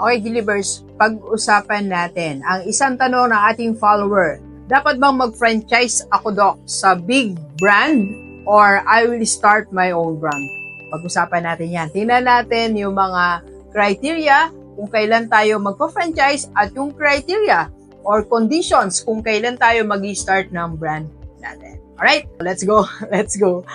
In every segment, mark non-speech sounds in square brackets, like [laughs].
Okay, Gilibers, pag-usapan natin ang isang tanong ng ating follower. Dapat bang mag-franchise ako, Doc, sa big brand or I will start my own brand? Pag-usapan natin yan. Tingnan natin yung mga criteria kung kailan tayo magpa-franchise at yung criteria or conditions kung kailan tayo mag-start ng brand natin. Alright, let's go. [laughs] Let's go.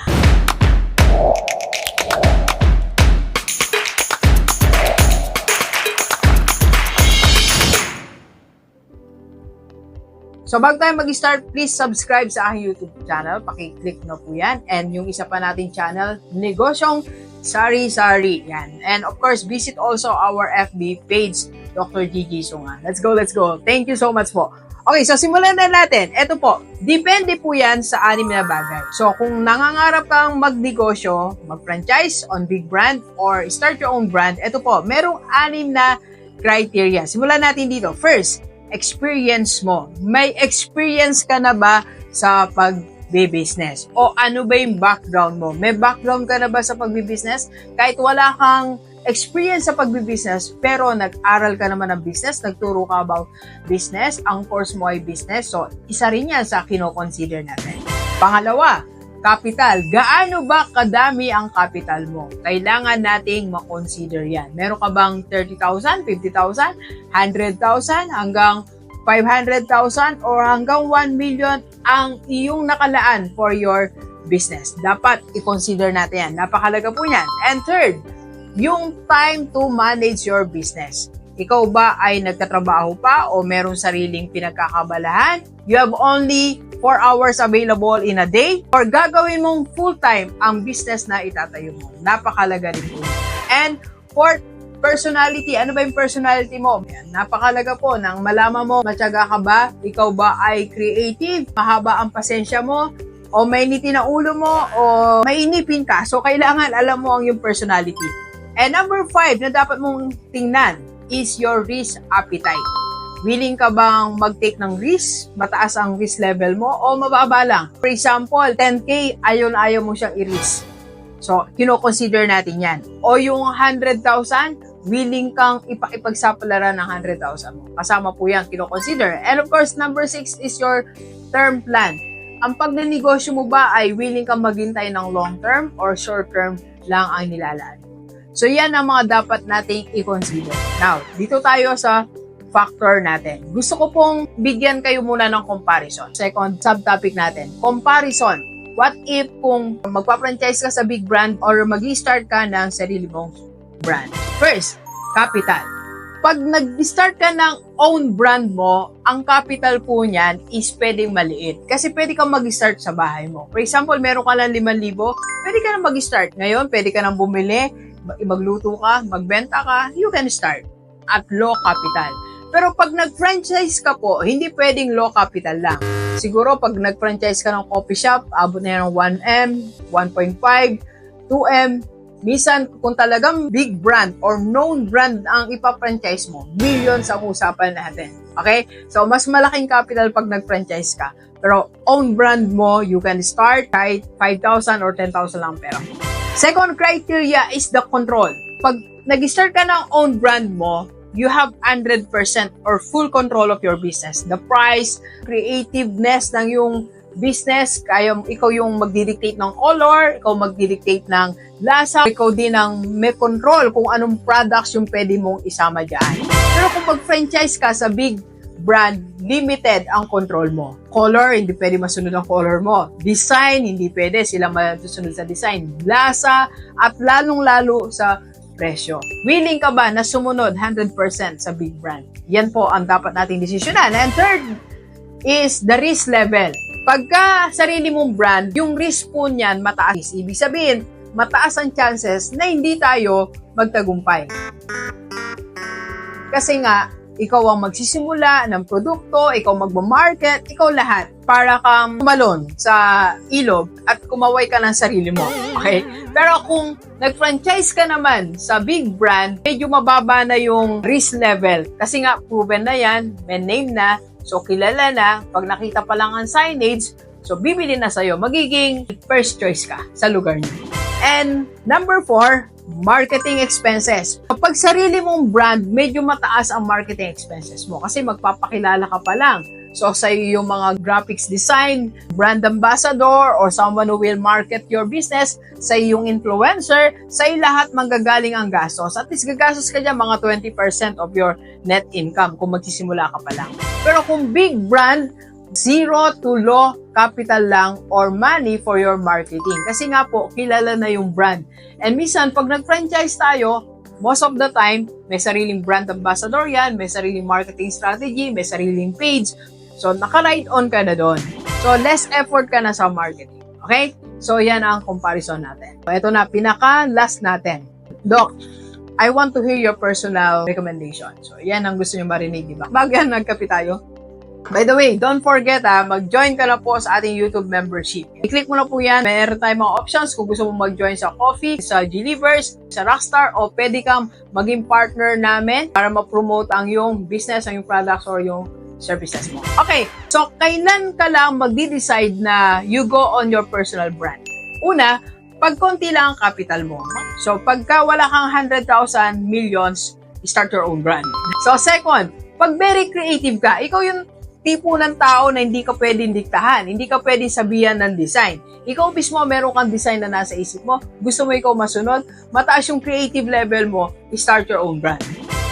So bago tayo mag-start, please subscribe sa aking YouTube channel. Paki-click na po yan. And yung isa pa nating channel, Negosyong Sari Sari. Yan. And of course, visit also our FB page, Dr. Gigi Sunga. Let's go, let's go. Thank you so much po. Okay, so simulan na natin. Ito po, depende po yan sa anim na bagay. So kung nangangarap kang magnegosyo, mag-franchise on big brand, or start your own brand, ito po, merong anim na criteria. Simulan natin dito. First, experience mo. May experience ka na ba sa pag-business? O ano ba yung background mo? May background ka na ba sa pag-business? Kahit wala kang experience sa pag-business, pero nag-aral ka naman ng business, nagturo ka about business, ang course mo ay business, so isa rin yan sa kino-consider natin. Pangalawa, capital. Gaano ba kadami ang capital mo? Kailangan nating makonsider yan. Meron ka bang 30,000, 50,000, 100,000 hanggang 500,000 or hanggang 1 million ang iyong nakalaan for your business. Dapat i-consider natin yan. Napakalaga po yan. And third, yung time to manage your business. Ikaw ba ay nagtatrabaho pa o merong sariling pinagkakabalahan? You have only 4 hours available in a day? Or gagawin mong full-time ang business na itatayo mo? Napakalaga rin po. And fourth, personality. Ano ba yung personality mo? Yan, napakalaga po nang malaman mo, matyaga ka ba? Ikaw ba ay creative? Mahaba ang pasensya mo? O may niti na ulo mo? O mainipin ka? So, kailangan alam mo ang yung personality. And number five na dapat mong tingnan is your risk appetite. Willing ka bang mag-take ng risk? Mataas ang risk level mo o mababa lang? For example, 10K, ayaw na ayaw mo siyang i-risk. So, kino-consider natin yan. O yung 100,000, willing kang ipakipagsapalaran ng 100,000 mo. Kasama po yan, kino-consider. And of course, number six is your term plan. Ang pagnenegosyo mo ba ay willing kang maghintay ng long term or short term lang ang nilalaan? So, yan ang mga dapat nating i-consider. Now, dito tayo sa factor natin. Gusto ko pong bigyan kayo muna ng comparison. Second subtopic natin, comparison. What if kung magpa-franchise ka sa big brand or mag-start ka ng sarili mong brand? First, capital. Pag nag-start ka ng own brand mo, ang capital po niyan is pwedeng maliit. Kasi pwede kang mag-start sa bahay mo. For example, meron ka lang 5,000, pwede ka na mag-start. Ngayon, pwede ka nang bumili, magluto ka, magbenta ka, you can start at low capital. Pero pag nag-franchise ka po, hindi pwedeng low capital lang. Siguro pag nag-franchise ka ng coffee shop, abot na yan ng 1M, 1.5, 2M. Minsan, kung talagang big brand or known brand ang ipa-franchise mo, millions ang usapan natin. Okay? So, mas malaking capital pag nag-franchise ka. Pero own brand mo, you can start kahit 5,000 or 10,000 lang pera. Second criteria is the control. Pag nag-start ka ng own brand mo, you have 100% or full control of your business. The price, creativeness ng yung business, kaya ikaw yung magdidictate ng color, ikaw magdidictate ng lasa, ikaw din ang may control kung anong products yung pwede mong isama dyan. Pero kung mag-franchise ka sa big brand, limited ang control mo. Color, hindi pwede masunod ang color mo. Design, hindi pwede sila masusunod sa design. Lasa, at lalong-lalo sa presyo. Willing ka ba na sumunod 100% sa big brand? Yan po ang dapat nating desisyonan. And third is the risk level. Pagka sarili mong brand, yung risk po niyan mataas. Ibig sabihin, mataas ang chances na hindi tayo magtagumpay. Kasi nga, ikaw ang magsisimula ng produkto, ikaw magmamarket, ikaw lahat para kang tumalon sa ilog at kumaway ka ng sarili mo. Okay? Pero kung nag-franchise ka naman sa big brand, medyo mababa na yung risk level. Kasi nga, proven na yan, may name na, so kilala na, pag nakita pa lang ang signage, so bibili na sa'yo, magiging first choice ka sa lugar niyo. And number four, marketing expenses. Kapag sarili mong brand, medyo mataas ang marketing expenses mo kasi magpapakilala ka pa lang. So, sa yung mga graphics design, brand ambassador, or someone who will market your business, sa yung influencer, sa lahat manggagaling ang gastos. At least gagastos ka dyan mga 20% of your net income kung magsisimula ka pa lang. Pero kung big brand, zero to low capital lang or money for your marketing. Kasi nga po, kilala na yung brand. And minsan, pag nag-franchise tayo, most of the time, may sariling brand ambassador yan, may sariling marketing strategy, may sariling page. So, naka-ride on ka na doon. So, less effort ka na sa marketing. Okay? So, yan ang comparison natin. So, ito na, pinaka-last natin. Doc, I want to hear your personal recommendation. So, yan ang gusto nyo marinig, di ba? Bago yan, nagkape tayo. By the way, don't forget ha, mag-join ka na po sa ating YouTube membership. I-click mo na po yan. Meron tayong mga options kung gusto mo mag-join sa Coffee, sa Gilivers, sa Rockstar, o pwede kang maging partner namin para ma-promote ang yung business, ang yung products, or yung services mo. Okay, so kailan ka lang magdi-decide na you go on your personal brand? Una, pag konti lang ang capital mo. So, pagka wala kang 100,000 millions, start your own brand. So, second, pag very creative ka, ikaw yung tipo ng tao na hindi ka pwedeng diktahan, hindi ka pwedeng sabihan ng design. Ikaw mismo, meron kang design na nasa isip mo, gusto mo ikaw masunod, mataas yung creative level mo, start your own brand.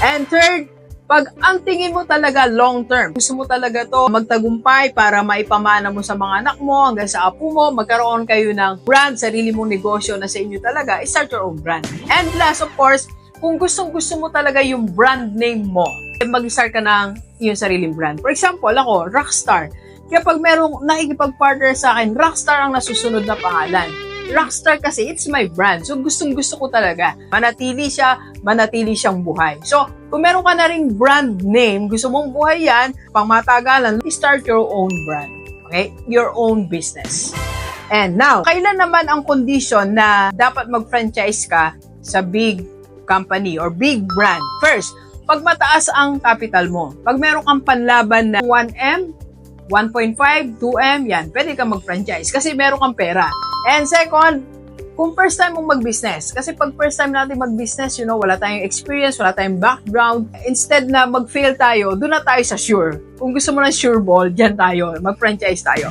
And third, pag ang tingin mo talaga long term, gusto mo talaga to magtagumpay para maipamana mo sa mga anak mo hanggang sa apo mo, magkaroon kayo ng brand, sarili mong negosyo na sa inyo talaga, start your own brand. And last of course, kung gustong gusto mo talaga yung brand name mo, mag-start ka ng yung sariling brand. For example, ako, Rockstar. Kaya pag merong nakikipag-partner sa akin, Rockstar ang nasusunod na pangalan. Rockstar kasi, it's my brand. So, gustong gusto ko talaga. Manatili siya, manatili siyang buhay. So, kung meron ka na ring brand name, gusto mong buhay yan, pang matagalan, start your own brand. Okay? Your own business. And now, kailan naman ang condition na dapat mag-franchise ka sa big company or big brand? First, pag mataas ang capital mo, pag meron kang panlaban na 1M, 1.5, 2M, yan, pwede ka mag-franchise kasi meron kang pera. And second, kung first time mong mag-business, kasi pag first time natin mag-business, you know, wala tayong experience, wala tayong background, instead na mag-fail tayo, doon na tayo sa sure. Kung gusto mo ng sure ball, dyan tayo, mag-franchise tayo.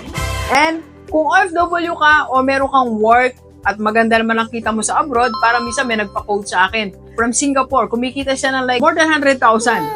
And kung OFW ka o meron kang work at maganda naman ang kita mo sa abroad, para minsan may nagpa-quote sa akin. From Singapore, kumikita siya ng like more than 100,000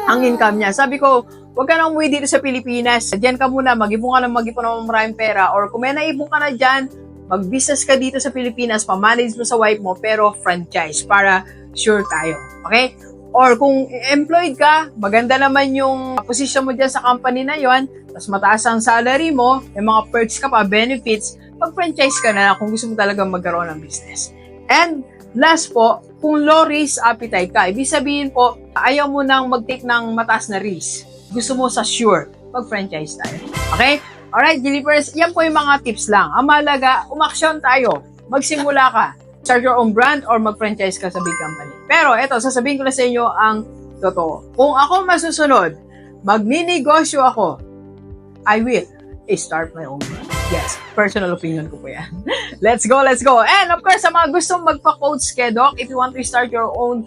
ang income niya. Sabi ko, huwag ka nang umuwi dito sa Pilipinas. Diyan ka muna, mag-ipon ka ng mag-ipon ng maraming pera. Or kung may naipon ka na dyan, mag-business ka dito sa Pilipinas, pa-manage mo sa wife mo, pero franchise para sure tayo. Okay? Or kung employed ka, maganda naman yung position mo dyan sa company na yon, tapos mataas ang salary mo, may mga perks ka pa, benefits, mag-franchise ka na kung gusto mo talaga magkaroon ng business. And last po, kung low risk appetite ka, ibig sabihin po, ayaw mo nang mag-take ng mataas na risk. Gusto mo sa sure, mag-franchise tayo. Okay? Alright, Gilipers, yan po yung mga tips lang. Ang mahalaga, umaksyon tayo. Magsimula ka. Start your own brand or mag-franchise ka sa big company. Pero eto, sasabihin ko na sa inyo ang totoo. Kung ako masusunod, magninegosyo ako, I will start my own brand. Yes, personal opinion ko po yan. [laughs] let's go, let's go. And of course, sa mga gustong magpa-coach kay Doc, if you want to start your own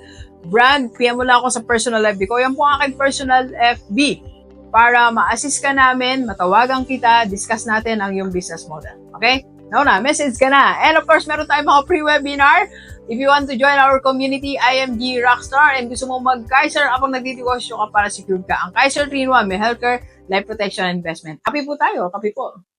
brand, PM mo lang ako sa personal FB ko. Yan po ang aking personal FB para ma-assist ka namin, matawagan kita, discuss natin ang yung business model. Okay? Now na, message ka na. And of course, meron tayong mga pre-webinar. If you want to join our community, IMG Rockstar, and gusto mo mag-Kaiser habang nagdidegosyo ka para secure ka. Ang Kaiser 3-in-1, may healthcare, life protection, investment. Kapi po tayo, kapi po.